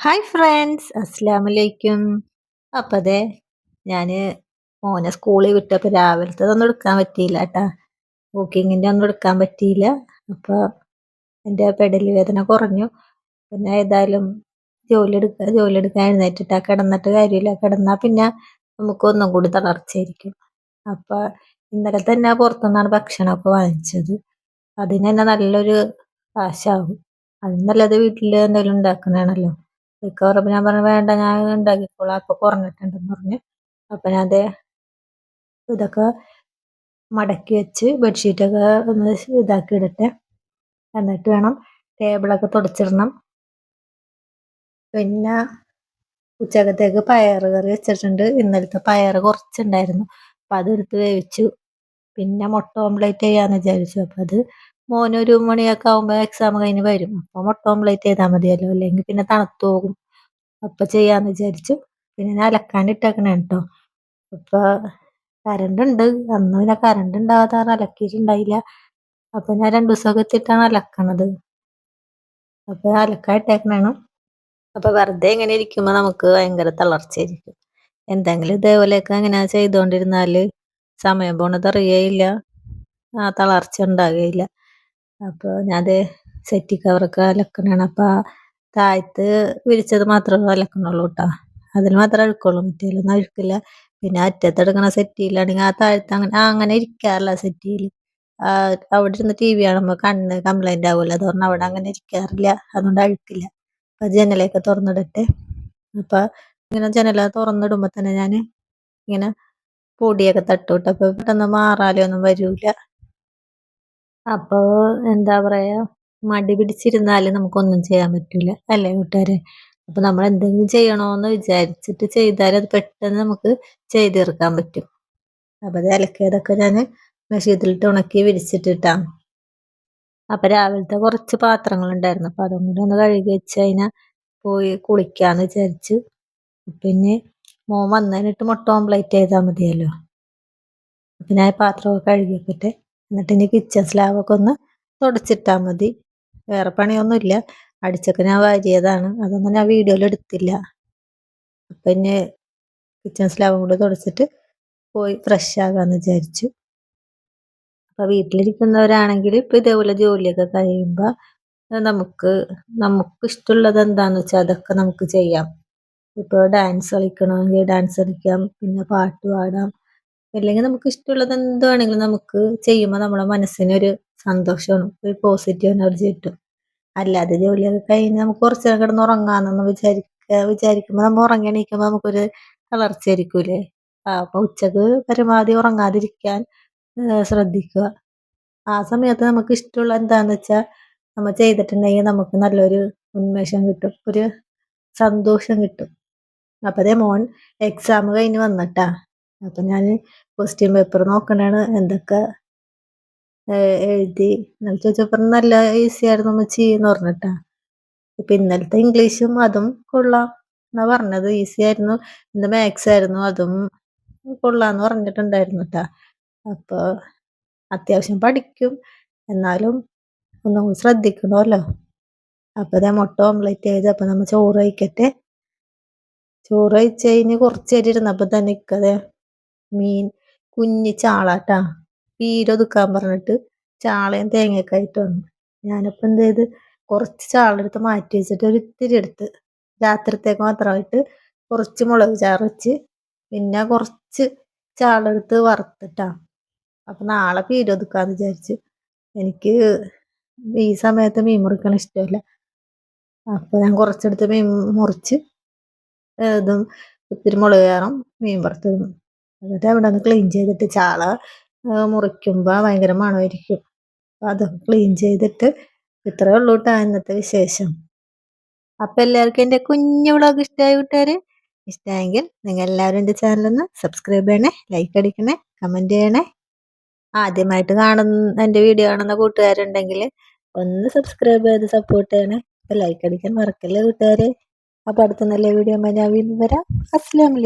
Hi friends അസ്സാം വലൈക്കും അപ്പം അതെ ഞാൻ മോനെ സ്കൂളിൽ വിട്ടപ്പോൾ രാവിലത്തെ ഒന്നും എടുക്കാൻ പറ്റിയില്ല കേട്ടാ ബുക്കിങ്ങിന്റെ ഒന്നും എടുക്കാൻ പറ്റിയില്ല. അപ്പോൾ എന്റെ പെടൽ വേദന കുറഞ്ഞു. പിന്നെ ഏതായാലും ജോലി എടുക്കുക ജോലി എടുക്കാൻ എഴുന്നേറ്റിട്ടാ. കിടന്നിട്ട് കാര്യമില്ല. കിടന്നാൽ പിന്നെ നമുക്ക് ഒന്നും കൂടി തളർച്ചയായിരിക്കും. അപ്പോൾ ഇന്നലെ തന്നെ പുറത്തുനിന്നാണ് ഭക്ഷണമൊക്കെ വാങ്ങിച്ചത്. അതിന് തന്നെ നല്ലൊരു കാശാവും. അത് നല്ലത് വീട്ടിൽ എന്തെങ്കിലും ഉണ്ടാക്കുന്നതാണല്ലോ. പറഞ്ഞപ്പോൾ ഞാൻ പറഞ്ഞു വേണ്ട ഞാൻ ഉണ്ടാക്കിക്കോളാം അപ്പോൾ കുറഞ്ഞിട്ടുണ്ടെന്ന് പറഞ്ഞു. അപ്പം ഞാൻ അതേ ഇതൊക്കെ മടക്കി വെച്ച് ബെഡ്ഷീറ്റൊക്കെ ഒന്ന് ഇതാക്കി ഇടട്ടെ എന്നിട്ട് വേണം ടേബിളൊക്കെ തുടച്ചിടണം. പിന്നെ ഉച്ചക്കത്തേക്ക് പയർ കറി വെച്ചിട്ടുണ്ട്. ഇന്നലത്തെ പയർ കുറച്ചുണ്ടായിരുന്നു. അപ്പം അതെടുത്ത് വേവിച്ചു. പിന്നെ മുട്ട ഓംലേറ്റ് ചെയ്യാന്ന് വിചാരിച്ചു. അപ്പം അത് മോനൊരു മണിയൊക്കെ ആകുമ്പോൾ എക്സാം കഴിഞ്ഞ് വരും. അപ്പോൾ മുട്ട ഓംപ്ലേറ്റ് ചെയ്താൽ മതിയല്ലോ. അല്ലെങ്കിൽ പിന്നെ തണുത്തു പോകും. അപ്പം ചെയ്യാന്ന് വിചാരിച്ചു. പിന്നെ ഞാൻ അലക്കാൻ ഇട്ടേക്കണേ കേട്ടോ അപ്പോൾ കറണ്ട് ഉണ്ട്. അന്ന് പിന്നെ കറണ്ട് ഉണ്ടാകാതെ അലക്കിയിട്ടുണ്ടായില്ല. അപ്പം ഞാൻ രണ്ട് ദിവസമൊക്കെ എത്തിയിട്ടാണ് അലക്കണത്. അപ്പോൾ അലക്കാൻ അപ്പൊ വെറുതെ ഇങ്ങനെ ഇരിക്കുമ്പോൾ നമുക്ക് ഭയങ്കര തളർച്ചയായിരിക്കും. എന്തെങ്കിലും ഇതേപോലെയൊക്കെ ഇങ്ങനെ ചെയ്തുകൊണ്ടിരുന്നാൽ സമയം പോണത് അറിയേയില്ല. ആ തളർച്ച ഉണ്ടാകുകയില്ല അപ്പോൾ ഞാൻ സെറ്റി കവറൊക്കെ അലക്കണാണ്. അപ്പോൾ താഴത്ത് വിരിച്ചത് മാത്രമേ അലക്കണുള്ളൂ കേട്ടോ അതിൽ മാത്രമേ അഴുക്കുള്ളൂ മറ്റേലൊന്നും അഴുക്കില്ല. പിന്നെ അറ്റത്തെടുക്കണ സെറ്റിയിലാണെങ്കിൽ ആ താഴത്ത് അങ്ങനെ അങ്ങനെ ഇരിക്കാറില്ല സെറ്റിയിൽ അവിടെ ഇരുന്ന് ടി വി കാണുമ്പോൾ കണ്ണ് കംപ്ലൈന്റ് ആവുമല്ലോ അത് പറഞ്ഞാൽ അവിടെ അങ്ങനെ ഇരിക്കാറില്ല. അതുകൊണ്ട് അഴുക്കില്ല. അപ്പം ജനലൊക്കെ തുറന്നിടട്ടെ. അപ്പം ഇങ്ങനെ ജനല തുറന്നിടുമ്പോൾ തന്നെ ഞാൻ ഇങ്ങനെ പൊടിയൊക്കെ തട്ടുവിട്ട് അപ്പോൾ പെട്ടെന്ന് മാറാലോ ഒന്നും വരില്ല അപ്പോൾ എന്താ പറയുക മടി പിടിച്ചിരുന്നാൽ നമുക്കൊന്നും ചെയ്യാൻ പറ്റില്ല അല്ലേ കൂട്ടുകാരെ? അപ്പോൾ നമ്മൾ എന്തെങ്കിലും ചെയ്യണമെന്ന് വിചാരിച്ചിട്ട് ചെയ്താൽ അത് പെട്ടെന്ന് നമുക്ക് ചെയ്തു തീർക്കാൻ പറ്റും. അപ്പോൾ അത് അലക്കിയതൊക്കെ ഞാൻ മെഷീത്തിലിട്ട് ഉണക്കി വിരിച്ചിട്ടിട്ടാണ് അപ്പോൾ രാവിലത്തെ കുറച്ച് പാത്രങ്ങൾ പാത്രങ്ങളുണ്ടായിരുന്നു. അപ്പോൾ അതും കൂടി ഒന്ന് കഴുകി വെച്ച് കഴിഞ്ഞാൽ പോയി കുളിക്കാന്ന് വിചാരിച്ചു. പിന്നെ മോൻ വന്നതിനിട്ട് മുട്ട ഓംപ്ലേറ്റ് ചെയ്താൽ മതിയല്ലോ. പിന്നെ ആ പാത്രമൊക്കെ കഴുകി വെക്കട്ടെ എന്നിട്ട് ഇനി കിച്ചൺ സ്ലാബൊക്കെ ഒന്ന് തുടച്ചിട്ടാൽ മതി. വേറെ പണിയൊന്നുമില്ല. അടിച്ചൊക്കെ ഞാൻ വാരിയതാണ്. അതൊന്നും ഞാൻ വീഡിയോയിൽ എടുത്തില്ല. അപ്പം ഇനി കിച്ചൺ സ്ലാബും കൂടെ തുടച്ചിട്ട് പോയി ഫ്രഷ് ആകാമെന്ന് വിചാരിച്ചു. അപ്പോൾ വീട്ടിലിരിക്കുന്നവരാണെങ്കിൽ ഇപ്പം ഇതേപോലെ ജോലിയൊക്കെ കഴിയുമ്പോൾ നമുക്ക് നമുക്ക് ഇഷ്ടമുള്ളത് എന്താണെന്ന് വെച്ചാൽ അതൊക്കെ നമുക്ക് ചെയ്യാം. ഇപ്പോൾ ഡാൻസ് കളിക്കണമെങ്കിൽ ഡാൻസ് കളിക്കാം. പിന്നെ പാട്ട് പാടാം. അല്ലെങ്കിൽ നമുക്ക് ഇഷ്ടമുള്ളത് എന്ത് വേണമെങ്കിലും നമുക്ക് ചെയ്യുമ്പോൾ നമ്മുടെ മനസ്സിനൊരു സന്തോഷമാണ് ഒരു പോസിറ്റീവ് എനർജി കിട്ടും. അല്ലാതെ ജോലിയൊക്കെ കഴിഞ്ഞ് നമുക്ക് കുറച്ച് നേരം കിടന്ന് ഉറങ്ങാമെന്നൊന്നും വിചാരിക്ക വിചാരിക്കുമ്പോൾ നമ്മൾ ഉറങ്ങിയണീക്കുമ്പോൾ നമുക്കൊരു തളർച്ചയായിരിക്കൂലേ അപ്പോൾ ഉച്ചയ്ക്ക് പരമാവധി ഉറങ്ങാതിരിക്കാൻ ശ്രദ്ധിക്കുക. ആ സമയത്ത് നമുക്ക് ഇഷ്ടമുള്ള എന്താണെന്ന് വെച്ചാൽ നമ്മൾ ചെയ്തിട്ടുണ്ടെങ്കിൽ നമുക്ക് നല്ലൊരു ഉന്മേഷം കിട്ടും ഒരു സന്തോഷം കിട്ടും. അപ്പതേ മോൻ എക്സാം കഴിഞ്ഞ് വന്നിട്ടാ. അപ്പം ഞാൻ ക്വസ്റ്റ്യൻ പേപ്പർ നോക്കണാണ് എന്തൊക്കെ എഴുതി. എന്നാൽ ചോദിച്ചപ്പോൾ നല്ല ഈസി ആയിരുന്നു അമ്മച്ചി എന്ന് പറഞ്ഞിട്ടാ. ഇപ്പം ഇന്നലത്തെ ഇംഗ്ലീഷും അതും കൊള്ളാം എന്നാ പറഞ്ഞത്. ഈസി ആയിരുന്നു. ഇന്ന് മാത്സ് ആയിരുന്നു അതും കൊള്ളാന്ന് പറഞ്ഞിട്ടുണ്ടായിരുന്നു കേട്ടാ അപ്പോൾ അത്യാവശ്യം പഠിക്കും. എന്നാലും ഒന്നും കൂടി ശ്രദ്ധിക്കണമല്ലോ. അപ്പോൾ ഇതേ മുട്ട ഓംലെറ്റ് ചെയ്ത് അപ്പോൾ നമ്മൾ ചോറ് കഴിക്കട്ടെ. ചോറ് കഴിച്ച് കഴിഞ്ഞ് കുറച്ച് നേരം ഇരുന്നപ്പോൾ തന്നെ ഇക്കതെ മീൻ കുഞ്ഞി ചാളാട്ടാ. പീരൊതുക്കാൻ പറഞ്ഞിട്ട് ചാളയും തേങ്ങയൊക്കെ ആയിട്ട് വന്നു. ഞാനിപ്പോൾ എന്ത് ചെയ്ത് കുറച്ച് ചാളെടുത്ത് മാറ്റി വെച്ചിട്ട് ഒരു ഇത്തിരി എടുത്ത് രാത്രിത്തേക്ക് മാത്രമായിട്ട് കുറച്ച് മുളക് ചാറ് വെച്ച് പിന്നെ കുറച്ച് ചാളെടുത്ത് വറുത്തിട്ടാ. അപ്പം നാളെ പീരൊതുക്കാന്ന് വിചാരിച്ച് എനിക്ക് ഈ സമയത്ത് മീൻ മുറിക്കണ ഇഷ്ടമല്ല. അപ്പോൾ ഞാൻ കുറച്ചെടുത്ത് മീൻ മുറിച്ച് ഇതും ഇത്തിരി മുളക് ചാറും മീൻ വറുത്തതും എന്നിട്ട് അവിടെ ഒന്ന് ക്ലീൻ ചെയ്തിട്ട് ചാള മുറിക്കുമ്പോൾ ഭയങ്കര മണമായിരിക്കും. അത് ക്ലീൻ ചെയ്തിട്ട് ഇത്രയേ ഉള്ളൂ കേട്ടോ ഇന്നത്തെ വിശേഷം. അപ്പം എല്ലാവർക്കും എന്റെ കുഞ്ഞു വ്ളോഗ് ഇഷ്ടമായി കൂട്ടുകാർ ഇഷ്ടമായെങ്കിൽ നിങ്ങൾ എല്ലാവരും എന്റെ ചാനലൊന്ന് സബ്സ്ക്രൈബ് ചെയ്യണേ ലൈക്ക് അടിക്കണേ കമന്റ് ചെയ്യണേ. ആദ്യമായിട്ട് കാണുന്ന എന്റെ വീഡിയോ കാണുന്ന കൂട്ടുകാരുണ്ടെങ്കിൽ ഒന്ന് സബ്സ്ക്രൈബ് ചെയ്ത് സപ്പോർട്ട് ചെയ്യണേ. അപ്പം ലൈക്ക് അടിക്കാൻ മറക്കല്ലേ കൂട്ടുകാർ അപ്പോൾ അടുത്ത നല്ല വീഡിയോ ഞാൻ വീണ്ടും വരാം. അസ്സാം